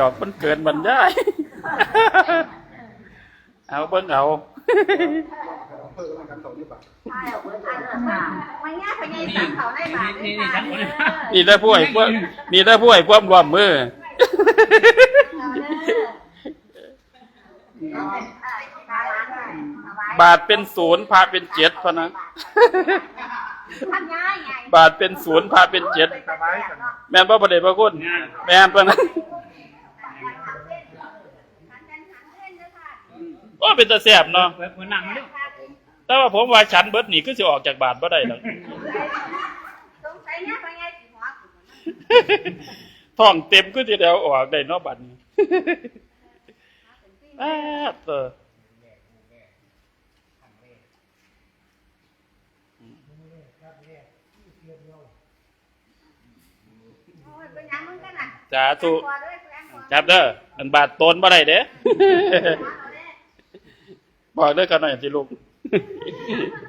ดอกมันเกินบรรยาย เอาเบิ่งเอาใช่เอาเบิดทานเด้อค่ะวันนี้พญายสังเขาได้บาทได้ค่ะเด้อนี่ได้ผู้ให้พวกนี่ได้ผู้ให้ความรวมมืออบาทเป็นศูนย์พระเป็นเจ็ดพะนะทำง่ายไงบาทเป็นศูนย์พระเป็นเจ็ดแม่นพระประเดชพระคุณแม่นพะนะ โอ้เป็นตาแสบเนาะเปิดเปิดหนังมาด้วยแต่ว่าผมว่าฉันเบิดนี่คือสิออกจากบาทบ่ได้หรอก สงสัยเนี่ยพญายสิหัวท้องเต็มก็จะเดียวออกได้เนาะบัดนี้ อ้าเตอโอ้ยเป็นหยังมึงกันน่ะสาธุตัวด้วยแฟนตัวจับเด้ออันบาทโตนบ่ได้เด้ บอกเด้อกันหน่อยสิลูก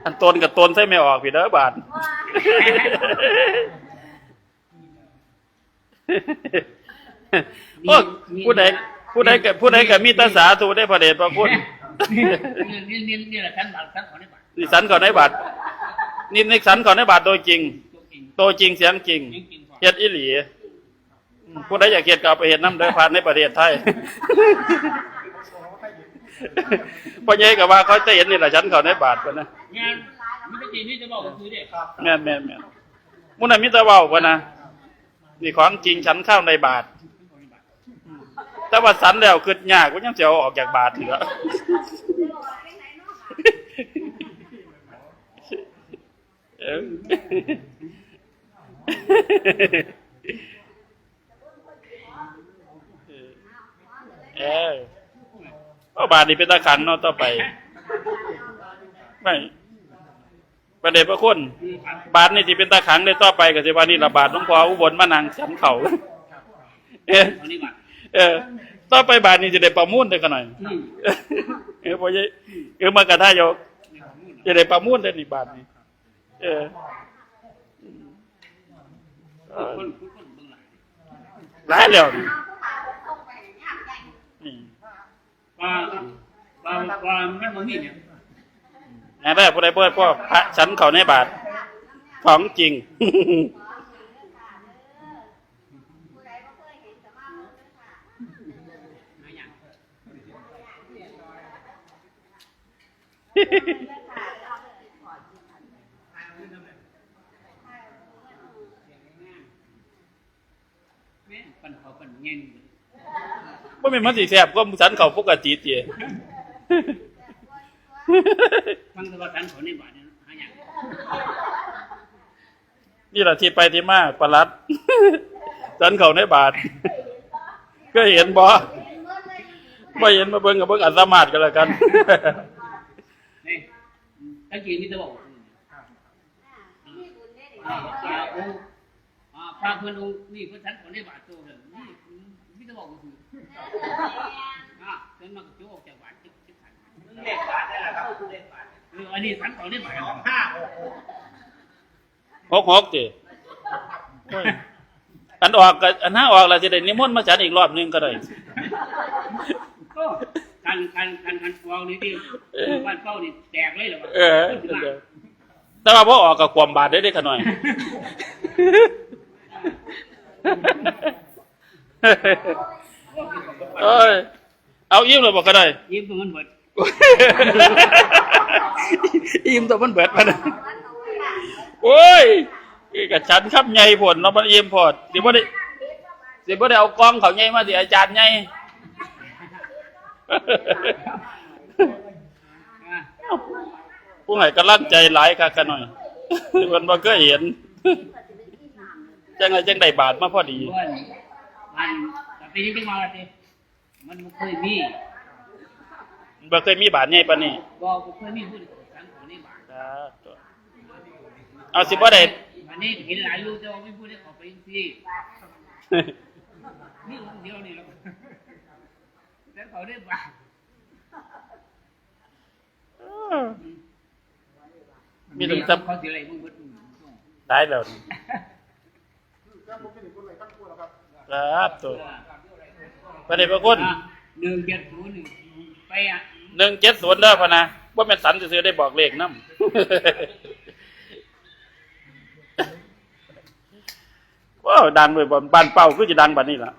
อันโตนกับโตนใส่ไม่ออกพี่เด้อบาทโอ้ผู้ใดผู้ใดกับผู้ใดกับมีแตาสาธุได้พระเดชพระคุณนี่นี่นี่นี่แหละท่านบาทท่านขอได้บาทนิสันก่อนในบาทนี่นิสันก่อนในบาทโดยจริงตัวจริงโตจริงเสียงจริงจริงจริงพอเฮ็ดอีหลีอืมผู้ใดอยากเฮ็ดก็เอาไปเฮ็ดน้ำเด้อผ่านในประเทศไทย พ่อใหญ่ก็ว่าเขาจะเห็นนี่แหละฉันเขาในบาทปะนะงานมิตรจีนนี่จะบอกก็คือเด็กครับแม่นแม่นแม่นมุนน่ะมิตรเว้าปะนะนี่ของจริงฉันเข้าในบาท แต่ว่าสันแล้วคือยากว่ายังสิเอาออกจากบาทเหลือเออ เออเอาบาทนี่เป็นตาขังเนาะต่อไป ไม่ประเด็นพระคุณบาทนี่สิเป็นตาขังได้ต่อไปก็สิว่านี่ระบาดหลวงพ่ออุบลมานังฉันเขาเออขอได้บาทเออต่อไปบาทนี่จะได้ประมูลได้กันหน่อยอืมเออพอใหญ่เออมากระทายกจะได้ประมูลได้นี่บาทนี่เออเออคนคนคนเบิ่งหลายหลายแล้วนี่นี่ ว่าว่าว่าแม่บ่มีเนี่ยนะได้ผู้ใดเปิดพ่อพระฉันเขาในบาทของจริงหาอย่างแม่ปันเขาปันเงี้ย ว่าเป็นมันสีแสบก็ฉันเขาปกติเตี๋ยฟังแต่ว่าท่านขอได้บาทเนี่ยหาอย่างนี่แหละที่ไปที่มาประหลัดฉันเขาในบาทก็เห็นบ่บ่เห็นมาเบิ่งกับเบิ่งอัตมาดกันแล้วกันนี่ตั้งจีนนี่จะบอกอ่าอ่าโอ้อ่าพระเพิ่นองค์นี่เพิ่นท่านขอได้บาทตัวเลยนี่นี่จะ บอกก็คืออ่าเพิ่นมากระโจกออกจากบาทจิ๊บจิ๊บขันเลขบาทได้แหละครับเลขบาทเอออันนี้ท่านขอได้บาทห้าหกหกหกหกติโอ้ยอันออกก็อันห้าออกแล้วสิได้นิมนต์มาฉันอีกรอบหนึงก็ได้ก็การการการการฟองนี่ที่บ้านเป้านี่แตกเลยเหรอวะเออแต่ว่าพอออกกับความบาดได้ได้ขน่อย เอ้ยเอาอิ่มเลยบอกก็ได้ ยิ้มตัวมันเบิดอิ่มตัวมันเบิดมานะโอ้ยกับฉันครับใหญ่ผลเนาะมันอิ่มพอดสิบ่ได้สิบ่ได้เอากล้องเขาใหญ่มาสิอาจารย์ใหญ่อ่าผู้ให้กำลังใจหลายค่ะกันหน่อยเพิ่นบ่เคยเห็นจังไดจังได้บาทมาพอดีบ้าน มันแต่ปีนี้จังมาละทีมันบ่เคยมีบ่เคยมีบาทใหญ่ปานนี้บ่บ่เคยมีผู้ท่านขอได้บาทเอาสิบ่ได้อันนี้เห็นหลายรูปแต่ว่าไม่พูดได้ขอไปที่นี่องค์เดียวนี่แล้วแล้วเขาได้บาทมีถึงซับเขาสิอะไรมึงเบิดได้แล้วนี่ ครับตัวเออพระเดชพระคุณอะหนึ่งเจ็ดศูนย์นี่ไปอะหนึ่งเจ็ดศูนย์เด้อพะนะว่าเป็นสันซื้อๆได้บอกเลขน้ำว้าวดังเลยบ่บ้านเป้าคือจะดังบัดนี้ล่ะ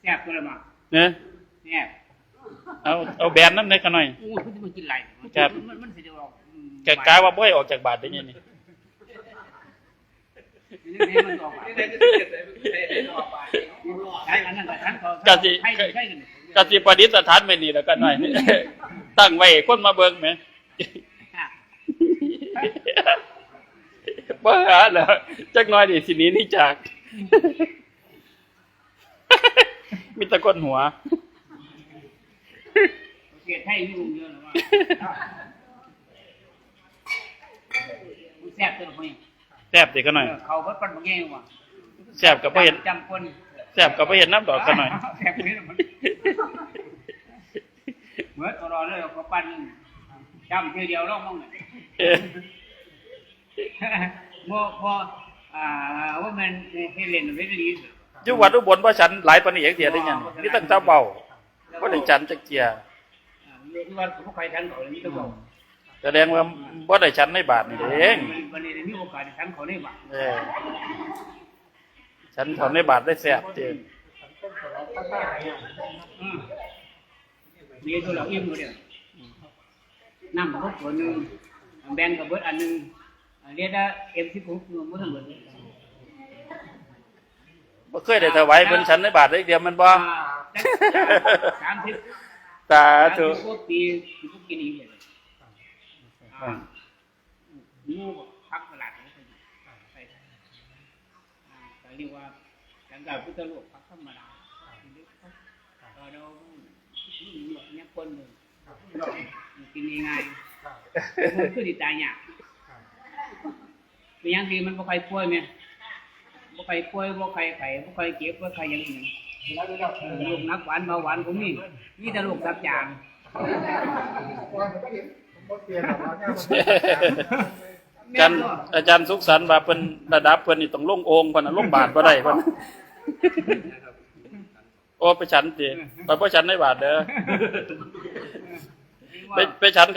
แซ่บตัวละมาเนี่ยแซ่บเอาเอาแบรนด์น้ำในกันหน่อยโอ้ยคุณจะมากินไรครับมันมันสิเดียวออกอืมแกกาว่าบ่ให้ออกจากบาทได้ยังนี่ นี่มันออกมานี่ได้จะเสียใจไม่ได้ได้ออกไปใช่อันนั้นกับท่านเขากะสิใช่ใช่กันกสิประดิษฐานไว้นี่แล้วกันหน่อย ตั้งไว้ให้คนมาเบิ่งไหมบ่หาแล้วจักหน่อยดิสินี้นี่จาก มีตะก้นหัวเกียรติให้ยุ่งเยอะนะว่าแซ่บตัวละคนแซ่บดิกันหน่อยเขาเพิ่นปั่นบางแง่ว่ะแซ่บกับบ่เห็นจำคนแซ่บกับบ่เห็นน้ำดอกกันหน่อยแซ่บเลยมันเหมือนตลอดเลยเขาปั่นจำทีเดียวร้องมั่งเลยเอ้ยพอพออ่าว่ามันเฮเลนเวทีอยู่วัดอุบลบ่ฉันหลายปานนี้จักเที่ยได้ยังนี่ตั้งเจ้าเบาบ่ได้ฉันจักเที่ยที่ว่าผมไปทันเขาเลยนี่ก็บอก แสดงว่าบ่ได้ฉันในบาทนี่เองวันนี้มีโอกาสทันเขาได้บ้างเออฉันเขาในบาทได้แซ่บเจนมีตัวเราอิ่มเลยน้ำกับคนหนึ่งแบงกับเบิร์ดอันหนึ่งเรียกว่าเอ็มสิบหกมันทั้งหมดบ่เคยได้ถวายเพิ่นฉันในบาทได้เดียวมันบ่สามสิบสาสามธุสิบก ว่าปีที่พวกกินอีกเลยมูพักตลาดไปเรียกว่าการการพุทธโลกพักธรรมดาเราเนี่ยคนหนึ่งกินง่ายๆคือติดตายยากเป็นยังดีมันบ่ใครป่วยไหมบ่ใครป่วยบ่ใครไข้บ่ใครเจ็บบ่ใครยังอื่นโรคนักหวานเบาหวานผมนี่มีแต่โรคตับจาง อาจารย์อาจารย์สุขสันต์ว่าเพิ่นระดับเพิ่นนี่ต้องลงโองค์เพิ่นน่ะลงบาทบ่ได้เพิ่นโอ้ไปฉันติไปบ่ฉันในบาทเด้อไปไปฉันกับ